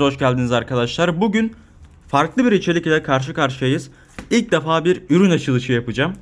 Hoş geldiniz arkadaşlar. Bugün farklı bir içerik ile karşı karşıyayız. İlk defa bir ürün açılışı yapacağım.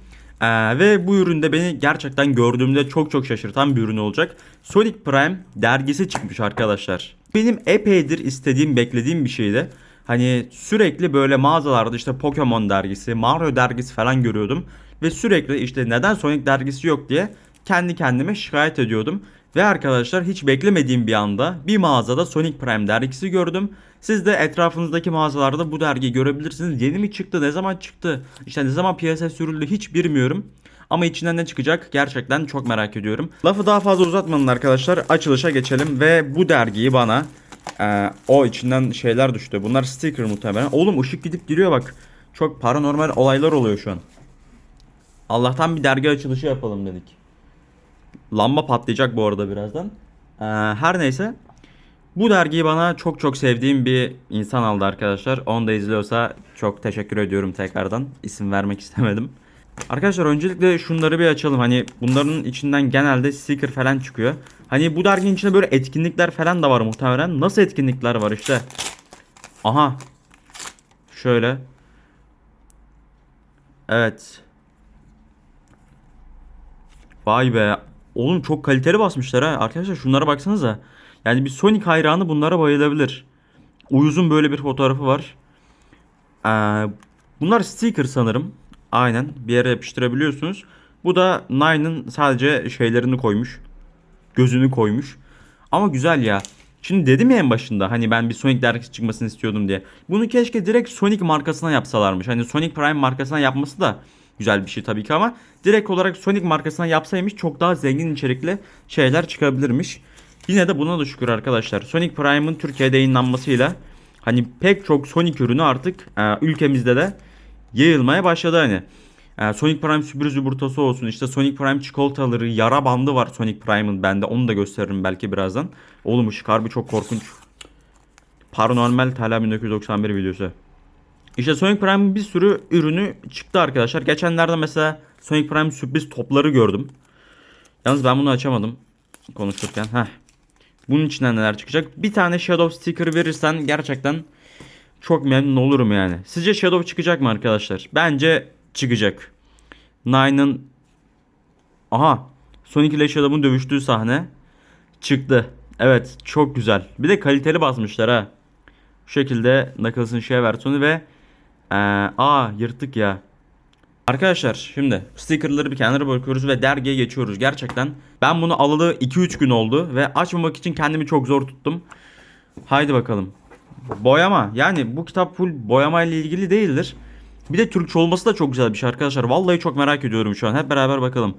Ee, ve bu üründe beni gerçekten gördüğümde çok çok şaşırtan bir ürün olacak. Sonic Prime dergisi çıkmış arkadaşlar. Benim epeydir istediğim, beklediğim bir şeydi. Hani sürekli böyle mağazalarda işte Pokemon dergisi, Mario dergisi falan görüyordum. Ve sürekli işte neden Sonic dergisi yok diye kendi kendime şikayet ediyordum. Ve arkadaşlar hiç beklemediğim bir anda bir mağazada Sonic Prime dergisi gördüm. Siz de etrafınızdaki mağazalarda bu dergiyi görebilirsiniz. Yeni mi çıktı? Ne zaman çıktı? İşte ne zaman piyasaya sürüldü hiç bilmiyorum. Ama içinden ne çıkacak gerçekten çok merak ediyorum. Lafı daha fazla uzatmadan arkadaşlar açılışa geçelim ve bu dergiyi bana e, o içinden şeyler düştü. Bunlar sticker muhtemelen. Oğlum ışık gidip giriyor bak. Çok paranormal olaylar oluyor şu an. Allah'tan bir dergi açılışı yapalım dedik. Lamba patlayacak bu arada birazdan. Ee, her neyse. Bu dergiyi bana çok çok sevdiğim bir insan aldı arkadaşlar. Onu da izliyorsa çok teşekkür ediyorum tekrardan. İsim vermek istemedim. Arkadaşlar öncelikle şunları bir açalım. Hani bunların içinden genelde sticker falan çıkıyor. Hani bu derginin içinde böyle etkinlikler falan da var muhtemelen. Nasıl etkinlikler var işte. Aha. Şöyle. Evet. Vay be. Oğlum çok kaliteli basmışlar ha. Arkadaşlar şunlara baksanıza. Yani bir Sonic hayranı bunlara bayılabilir. Uyuz'un böyle bir fotoğrafı var. Ee, bunlar sticker sanırım. Aynen. Bir yere yapıştırabiliyorsunuz. Bu da Nine'ın sadece şeylerini koymuş. Gözünü koymuş. Ama güzel ya. Şimdi dedim ya en başında hani ben bir Sonic dergisi çıkmasını istiyordum diye. Bunu keşke direkt Sonic markasına yapsalarmış. Hani Sonic Prime markasına yapması da güzel bir şey tabii ki ama direkt olarak Sonic markasına yapsaymış çok daha zengin içerikli şeyler çıkabilirmiş. Yine de buna da şükür arkadaşlar. Sonic Prime'ın Türkiye'de yayınlanmasıyla hani pek çok Sonic ürünü artık e, ülkemizde de yayılmaya başladı hani. E, Sonic Prime sürpriz yumurtası olsun işte Sonic Prime çikolataları yara bandı var Sonic Prime'ın bende onu da gösteririm belki birazdan. Oğlum ışık harbi çok korkunç. Paranormal Tala 1991 videosu. İşte Sonic Prime'in bir sürü ürünü çıktı arkadaşlar. Geçenlerde mesela Sonic Prime sürpriz topları gördüm. Yalnız ben bunu açamadım konuşurken. Heh. Bunun içinden neler çıkacak? Bir tane Shadow sticker verirsen gerçekten çok memnun olurum yani. Sizce Shadow çıkacak mı arkadaşlar? Bence çıkacak. Nine'ın Aha Sonic ile Shadow'un dövüştüğü sahne çıktı. Evet çok güzel. Bir de kaliteli basmışlar ha. Şu şekilde Knuckles'ın şey versiyonu ve ee, aa yırttık ya. Arkadaşlar şimdi stickerları bir kenara bırakıyoruz ve dergiye geçiyoruz. Gerçekten ben bunu alalı 2-3 gün oldu ve açmamak için kendimi çok zor tuttum. Haydi bakalım. Boyama yani bu kitap full boyama ile ilgili değildir. Bir de Türkçe olması da çok güzel bir şey arkadaşlar. Vallahi çok merak ediyorum şu an. Hep beraber bakalım.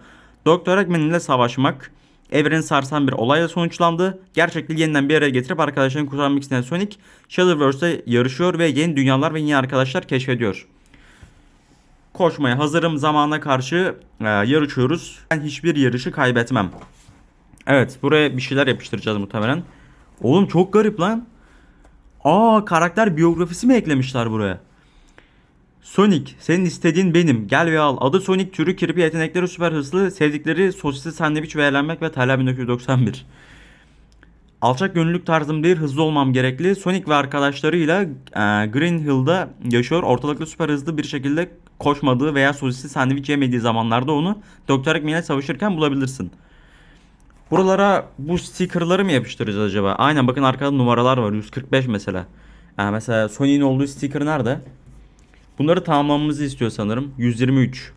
Doktor Eggman ile savaşmak evreni sarsan bir olayla sonuçlandı. Gerçekliği yeniden bir araya getirip arkadaşlarını kurtarmak isteyen Sonic, Shadowverse'de yarışıyor ve yeni dünyalar ve yeni arkadaşlar keşfediyor. Koşmaya hazırım zamana karşı e, yarışıyoruz. Ben hiçbir yarışı kaybetmem. Evet buraya bir şeyler yapıştıracağız muhtemelen. Oğlum çok garip lan. Aa karakter biyografisi mi eklemişler buraya? Sonic, senin istediğin benim. Gel ve al. Adı Sonic, türü kirpi, yetenekleri süper hızlı, sevdikleri sosisli sandviç ve eğlenmek ve Tala 1991. Alçak gönüllülük tarzım değil, hızlı olmam gerekli. Sonic ve arkadaşlarıyla e, Green Hill'da yaşıyor. Ortalıkta süper hızlı bir şekilde koşmadığı veya sosisli sandviç yemediği zamanlarda onu. Eggman ile savaşırken bulabilirsin. Buralara bu stickerları mı yapıştıracağız acaba? Aynen bakın arkada numaralar var. 145 mesela. Yani mesela Sonic'in olduğu sticker nerede? Bunları tamamlamamızı istiyor sanırım. 123.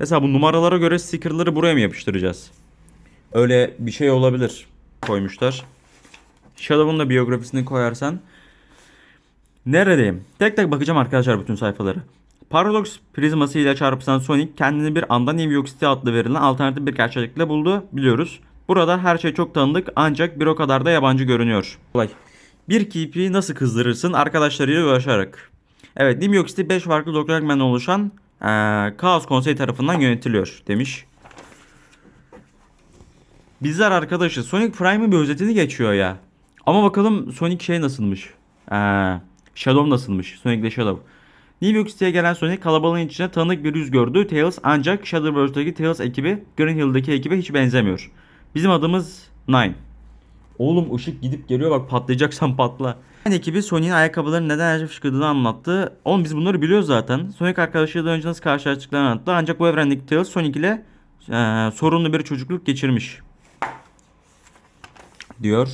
Mesela bu numaralara göre stickerları buraya mı yapıştıracağız? Öyle bir şey olabilir. Koymuşlar. Shadow'un da biyografisini koyarsan. Neredeyim? Tek tek bakacağım arkadaşlar bütün sayfaları. Paradox prizması ile çarpışan Sonic kendini bir anda New York City adlı verilen alternatif bir gerçeklikle buldu biliyoruz. Burada her şey çok tanıdık ancak bir o kadar da yabancı görünüyor. Kolay. Bir kipi nasıl kızdırırsın arkadaşlarıyla uğraşarak. Evet New York City 5 farklı Dr. Eggman'dan oluşan ee, Kaos Konseyi tarafından yönetiliyor demiş. Bizler arkadaşı Sonic Prime'ın bir özetini geçiyor ya. Ama bakalım Sonic şey nasılmış. Ee, Shadow nasılmış. Sonic ile Shadow. New York City'ye gelen Sonic kalabalığın içine tanık bir yüz gördü. Tails ancak Shadowverse'daki Tails ekibi Green Hill'daki ekibe hiç benzemiyor. Bizim adımız Nine. Oğlum ışık gidip geliyor bak patlayacaksan patla. Aynı ekibi Sony'in ayakkabıların neden enerji fışkırdığını anlattı. Oğlum biz bunları biliyoruz zaten. Sonic arkadaşıyla önce nasıl karşılaştıklarını anlattı. Ancak bu evrendeki Tails Sonic ile eee, sorunlu bir çocukluk geçirmiş. Diyor.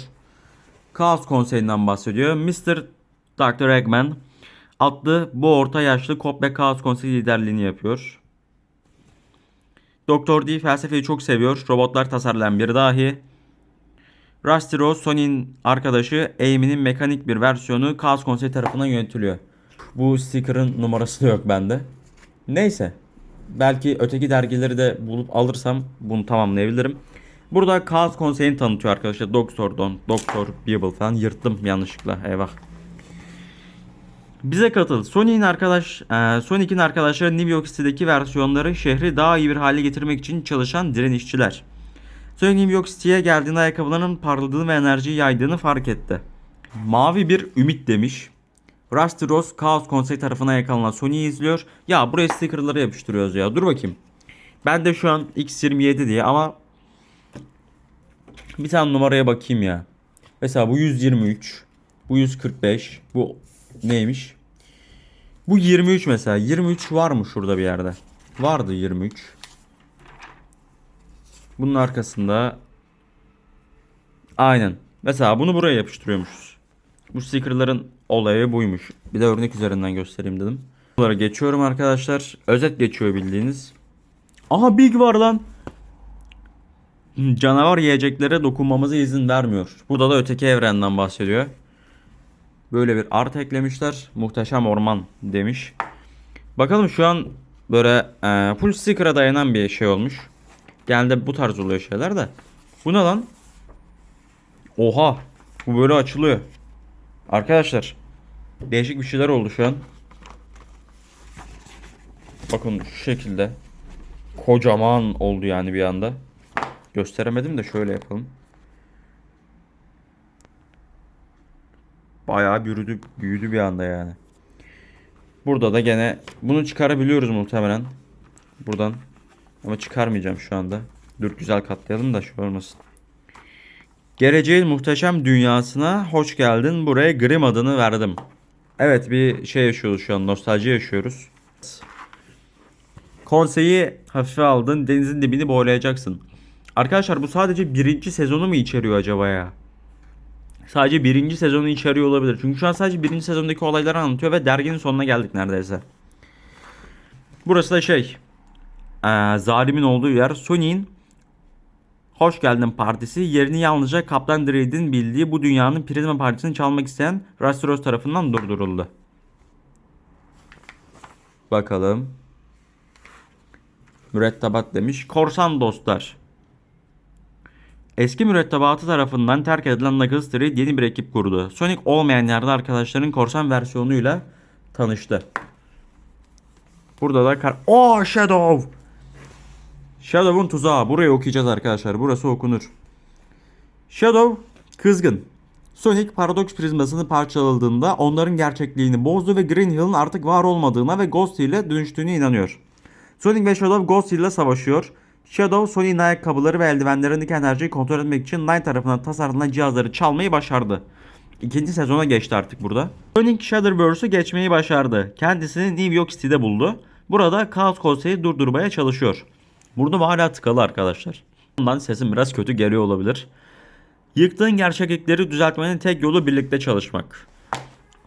Chaos Konseyi'nden bahsediyor. Mr. Dr. Eggman adlı bu orta yaşlı komple Chaos Konseyi liderliğini yapıyor. Doktor D felsefeyi çok seviyor. Robotlar tasarlayan bir dahi. Rusty Rose, Sony'nin arkadaşı Amy'nin mekanik bir versiyonu Chaos Konsey tarafından yönetiliyor. Bu sticker'ın numarası da yok bende. Neyse. Belki öteki dergileri de bulup alırsam bunu tamamlayabilirim. Burada Chaos Konsey'ini tanıtıyor arkadaşlar. Doktor Don, Doktor Beeble falan yırttım yanlışlıkla. Eyvah. Bize katıl. Sony'nin arkadaş, e, Sonic'in arkadaşları New York City'deki versiyonları şehri daha iyi bir hale getirmek için çalışan direnişçiler. York City'ye geldiğinde ayakkabılarının parladığını ve enerjiyi yaydığını fark etti. Mavi bir ümit demiş. Rusty Rose Chaos Konsey tarafından yakalanan Sony'yi izliyor. Ya buraya stickerları yapıştırıyoruz ya. Dur bakayım. Ben de şu an X27 diye ama bir tane numaraya bakayım ya. Mesela bu 123. Bu 145. Bu neymiş? Bu 23 mesela. 23 var mı şurada bir yerde? Vardı 23. Bunun arkasında aynen. Mesela bunu buraya yapıştırıyormuşuz. Bu stickerların olayı buymuş. Bir de örnek üzerinden göstereyim dedim. Bunlara geçiyorum arkadaşlar. Özet geçiyor bildiğiniz. Aha Big var lan. Canavar yiyeceklere dokunmamıza izin vermiyor. Burada da öteki evrenden bahsediyor. Böyle bir art eklemişler. Muhteşem orman demiş. Bakalım şu an böyle e, full sticker'a dayanan bir şey olmuş. Genelde bu tarz oluyor şeyler de. Bu ne lan? Oha. Bu böyle açılıyor. Arkadaşlar. Değişik bir şeyler oldu şu an. Bakın şu şekilde. Kocaman oldu yani bir anda. Gösteremedim de şöyle yapalım. Bayağı büyüdü, büyüdü bir anda yani. Burada da gene bunu çıkarabiliyoruz muhtemelen. Buradan. Ama çıkarmayacağım şu anda. Dur güzel katlayalım da şu olmasın. Geleceğin muhteşem dünyasına hoş geldin. Buraya Grim adını verdim. Evet bir şey yaşıyoruz şu an. Nostalji yaşıyoruz. Konseyi hafife aldın. Denizin dibini boylayacaksın. Arkadaşlar bu sadece birinci sezonu mu içeriyor acaba ya? Sadece birinci sezonu içeriyor olabilir. Çünkü şu an sadece birinci sezondaki olayları anlatıyor ve derginin sonuna geldik neredeyse. Burası da şey. Ee, zalimin olduğu yer. Sony'in Hoş geldin partisi yerini yalnızca Kaptan Dread'in bildiği bu dünyanın Prizma partisini çalmak isteyen Rastros tarafından durduruldu. Bakalım. Mürettebat demiş. Korsan dostlar. Eski mürettebatı tarafından terk edilen Knuckles Dread yeni bir ekip kurdu. Sonic olmayan yerde arkadaşların korsan versiyonuyla tanıştı. Burada da kar... Oh Shadow! Shadow'un tuzağı. Burayı okuyacağız arkadaşlar. Burası okunur. Shadow kızgın. Sonic paradoks prizmasını parçaladığında onların gerçekliğini bozdu ve Green Hill'ın artık var olmadığına ve Ghost ile dönüştüğüne inanıyor. Sonic ve Shadow Ghost ile savaşıyor. Shadow Sonic'in ayakkabıları ve eldivenlerindeki enerjiyi kontrol etmek için Nine tarafından tasarlanan cihazları çalmayı başardı. İkinci sezona geçti artık burada. Sonic Shadowverse'ü geçmeyi başardı. Kendisini New York City'de buldu. Burada Chaos Konseyi durdurmaya çalışıyor. Burada hala tıkalı arkadaşlar. Ondan sesim biraz kötü geliyor olabilir. Yıktığın gerçeklikleri düzeltmenin tek yolu birlikte çalışmak.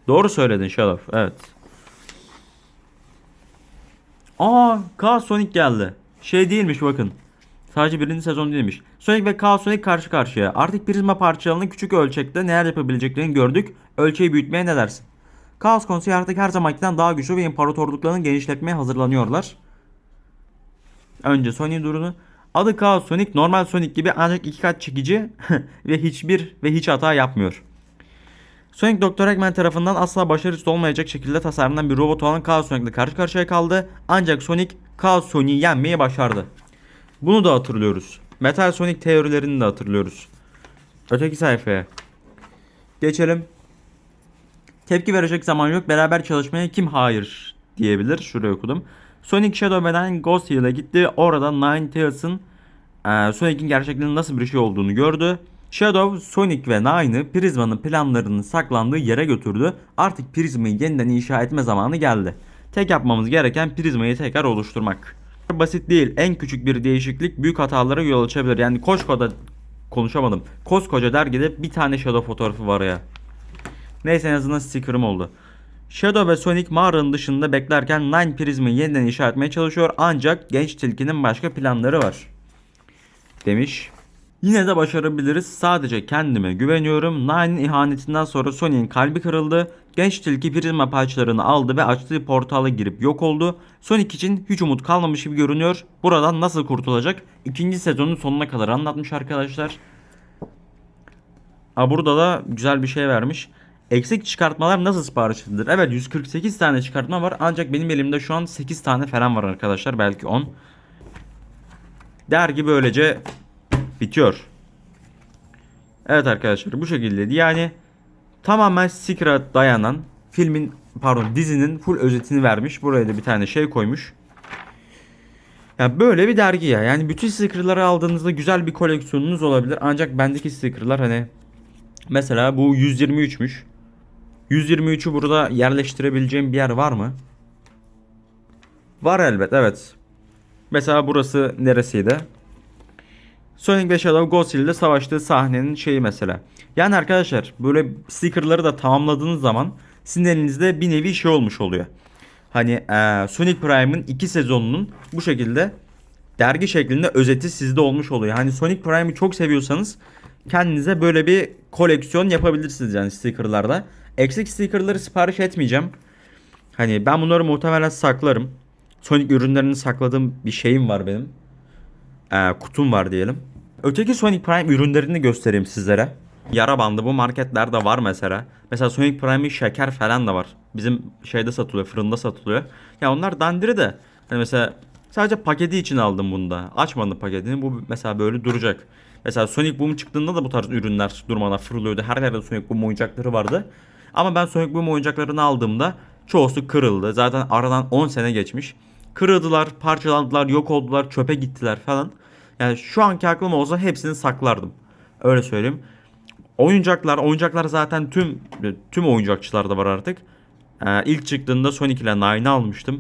Doğru söyledin Shadow. Evet. Aa, Chaos Sonic geldi. Şey değilmiş bakın. Sadece birinci sezon değilmiş. Sonic ve Chaos Sonic karşı karşıya. Artık prizma parçalarının küçük ölçekte neler yapabileceklerini gördük. Ölçeği büyütmeye ne dersin? Chaos Konseyi artık her zamankinden daha güçlü ve imparatorluklarını genişletmeye hazırlanıyorlar. Önce Sonic durunu. Adı Chaos Sonic normal Sonic gibi ancak iki kat çekici ve hiçbir ve hiç hata yapmıyor. Sonic Dr. Eggman tarafından asla başarısız olmayacak şekilde tasarlanan bir robot olan Chaos Sonic ile karşı karşıya kaldı. Ancak Sonic Chaos Sonic'i yenmeyi başardı. Bunu da hatırlıyoruz. Metal Sonic teorilerini de hatırlıyoruz. Öteki sayfaya. Geçelim. Tepki verecek zaman yok. Beraber çalışmaya kim hayır diyebilir? Şuraya okudum. Sonic Shadowman'dan Ghost Hill'e gitti. Orada Nine Tails'ın e, Sonic'in gerçekliğinin nasıl bir şey olduğunu gördü. Shadow, Sonic ve Nine'ı Prisma'nın planlarının saklandığı yere götürdü. Artık Prisma'yı yeniden inşa etme zamanı geldi. Tek yapmamız gereken Prisma'yı tekrar oluşturmak. Basit değil. En küçük bir değişiklik büyük hatalara yol açabilir. Yani koskoca konuşamadım. Koskoca dergide bir tane Shadow fotoğrafı var ya. Neyse en azından sticker'ım oldu. Shadow ve Sonic mağaranın dışında beklerken Nine Prisma'yı yeniden inşa etmeye çalışıyor ancak genç tilkinin başka planları var. Demiş. Yine de başarabiliriz. Sadece kendime güveniyorum. Nine'in ihanetinden sonra Sonic'in kalbi kırıldı. Genç tilki prizma parçalarını aldı ve açtığı portala girip yok oldu. Sonic için hiç umut kalmamış gibi görünüyor. Buradan nasıl kurtulacak? İkinci sezonun sonuna kadar anlatmış arkadaşlar. Aa, burada da güzel bir şey vermiş. Eksik çıkartmalar nasıl sipariş edilir? Evet 148 tane çıkartma var ancak benim elimde şu an 8 tane falan var arkadaşlar belki 10. Dergi böylece bitiyor. Evet arkadaşlar bu şekildeydi. Yani tamamen Secret'a dayanan filmin pardon dizinin full özetini vermiş. Buraya da bir tane şey koymuş. Ya böyle bir dergi ya. Yani bütün sticker'ları aldığınızda güzel bir koleksiyonunuz olabilir. Ancak bendeki sticker'lar hani mesela bu 123'müş. 123'ü burada yerleştirebileceğim bir yer var mı? Var elbet evet. Mesela burası neresiydi? Sonic ve Shadow Ghost ile savaştığı sahnenin şeyi mesela. Yani arkadaşlar böyle stickerları da tamamladığınız zaman sizin elinizde bir nevi şey olmuş oluyor. Hani eee, Sonic Prime'ın iki sezonunun bu şekilde dergi şeklinde özeti sizde olmuş oluyor. Hani Sonic Prime'ı çok seviyorsanız kendinize böyle bir koleksiyon yapabilirsiniz yani stickerlarda. Eksik stickerları sipariş etmeyeceğim. Hani ben bunları muhtemelen saklarım. Sonic ürünlerini sakladığım bir şeyim var benim. Ee, kutum var diyelim. Öteki Sonic Prime ürünlerini göstereyim sizlere. Yara bandı bu marketlerde var mesela. Mesela Sonic Prime'in şeker falan da var. Bizim şeyde satılıyor, fırında satılıyor. Ya onlar dandiri de. Hani mesela sadece paketi için aldım bunda. Açmadım paketini. Bu mesela böyle duracak. Mesela Sonic Boom çıktığında da bu tarz ürünler durmadan fırlıyordu. Her yerde Sonic Boom oyuncakları vardı. Ama ben Sonic Boom oyuncaklarını aldığımda çoğusu kırıldı. Zaten aradan 10 sene geçmiş. Kırıldılar, parçalandılar, yok oldular, çöpe gittiler falan. Yani şu anki aklım olsa hepsini saklardım. Öyle söyleyeyim. Oyuncaklar, oyuncaklar zaten tüm tüm oyuncakçılarda var artık. Ee, ilk çıktığında Sonic ile Nine'ı almıştım.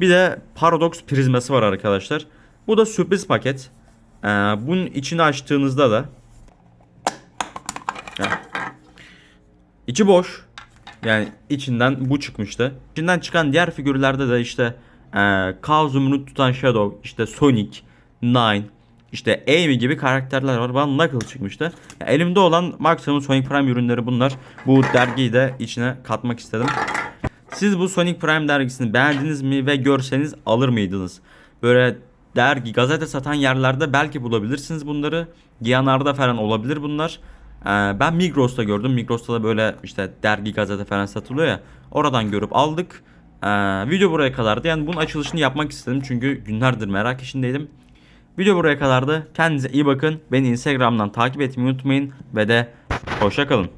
Bir de Paradox prizması var arkadaşlar. Bu da sürpriz paket. Ee, bunun içini açtığınızda da içi boş. Yani içinden bu çıkmıştı. İçinden çıkan diğer figürlerde de işte e, Zümrüt tutan Shadow, işte Sonic, Nine, işte Amy gibi karakterler var. Bana Knuckles çıkmıştı. Ya elimde olan maksimum Sonic Prime ürünleri bunlar. Bu dergiyi de içine katmak istedim. Siz bu Sonic Prime dergisini beğendiniz mi ve görseniz alır mıydınız? Böyle dergi, gazete satan yerlerde belki bulabilirsiniz bunları. Giyanar'da falan olabilir bunlar. Ee, ben Migros'ta gördüm. Migros'ta da böyle işte dergi, gazete falan satılıyor ya. Oradan görüp aldık. Ee, video buraya kadardı. Yani bunun açılışını yapmak istedim çünkü günlerdir merak içindeydim. Video buraya kadardı. Kendinize iyi bakın. Beni Instagram'dan takip etmeyi unutmayın ve de hoşça kalın.